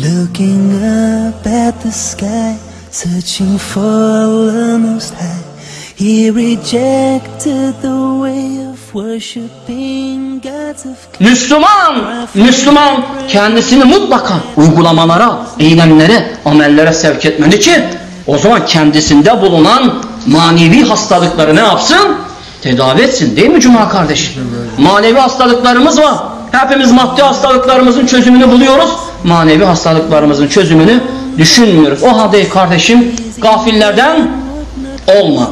Looking up at the sky, searching for the most high. He rejected the way of worshiping gods of Müslüman, Müslüman kendisini mutlaka uygulamalara, eylemlere, amellere sevk etmeli ki o zaman kendisinde bulunan manevi hastalıkları ne yapsın? Tedavi etsin değil mi Cuma kardeş? Manevi hastalıklarımız var. Hepimiz maddi hastalıklarımızın çözümünü buluyoruz. Manevi hastalıklarımızın çözümünü düşünmüyoruz. O halde kardeşim gafillerden olma.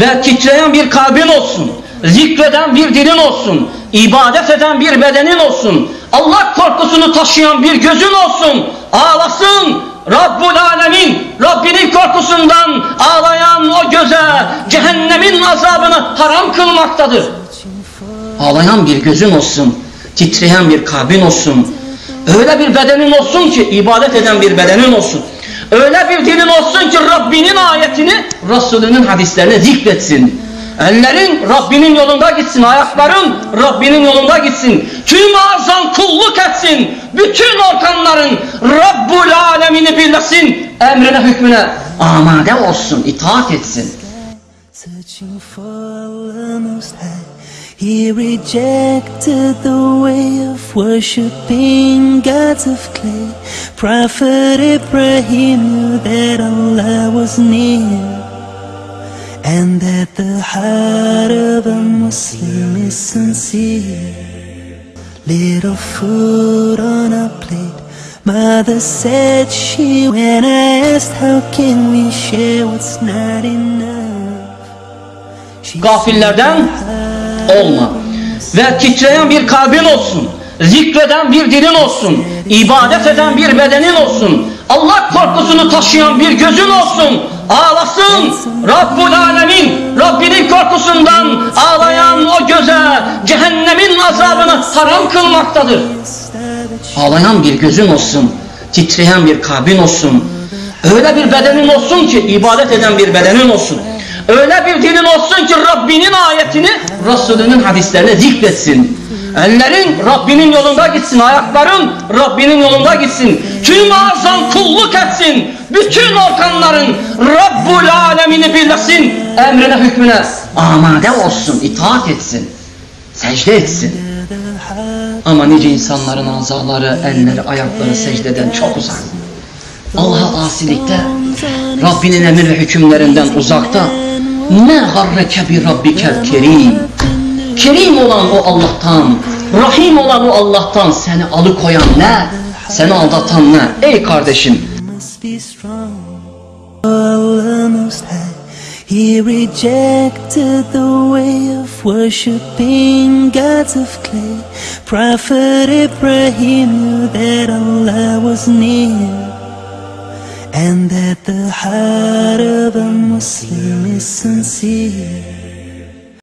Ve titreyen bir kalbin olsun. Zikreden bir dilin olsun. ibadet eden bir bedenin olsun. Allah korkusunu taşıyan bir gözün olsun. Ağlasın. Rabbul Alemin Rabbinin korkusundan cehennemin azabını haram kılmaktadır. Ağlayan bir gözün olsun. Titreyen bir kalbin olsun. Öyle bir bedenin olsun ki ibadet eden bir bedenin olsun. Öyle bir dilin olsun ki Rabbinin ayetini, Resulünün hadislerini zikretsin. Ellerin Rabbinin yolunda gitsin, ayakların Rabbinin yolunda gitsin. Tüm ağzın kulluk etsin. Bütün organların Rabbul alemini birlesin. Emrine hükmüne amade olsun, itaat etsin. Searching for the Most High. He rejected the way of worshiping gods of clay. Prophet Ibrahim knew that Allah was near. And that the heart of a Muslim is sincere. Little food on a plate. Mother said she, when I asked how can we share what's not enough. Gafillerden olma. Ve titreyen bir kalbin olsun. Zikreden bir dilin olsun. ibadet eden bir bedenin olsun. Allah korkusunu taşıyan bir gözün olsun. Ağlasın. Rabbul Alemin Rabbinin korkusundan ağlayan o göze cehennemin azabını haram kılmaktadır. Ağlayan bir gözün olsun. Titreyen bir kalbin olsun. Öyle bir bedenin olsun ki ibadet eden bir bedenin olsun. Öyle bir dilin olsun ki Rabbinin ayetini, Resulünün hadislerini zikretsin. Ellerin Rabbinin yolunda gitsin, ayakların Rabbinin yolunda gitsin. Tüm ağzın kulluk etsin. Bütün organların Rabbul alemini birlesin. Emrine hükmüne amade olsun, itaat etsin. Secde etsin. Ama nice insanların azaları, elleri, ayakları secdeden çok uzak. Allah'a asilikte, Rabbinin emir ve hükümlerinden uzakta. Ne harreke bi rabbikel kerim. Kerim olan o Allah'tan, Rahim olan o Allah'tan seni alıkoyan ne? Seni aldatan ne? Ey kardeşim. He rejected the way of worshiping gods of clay. Prophet Ibrahim knew that Allah was near. And that the heart of a Muslim is sincere.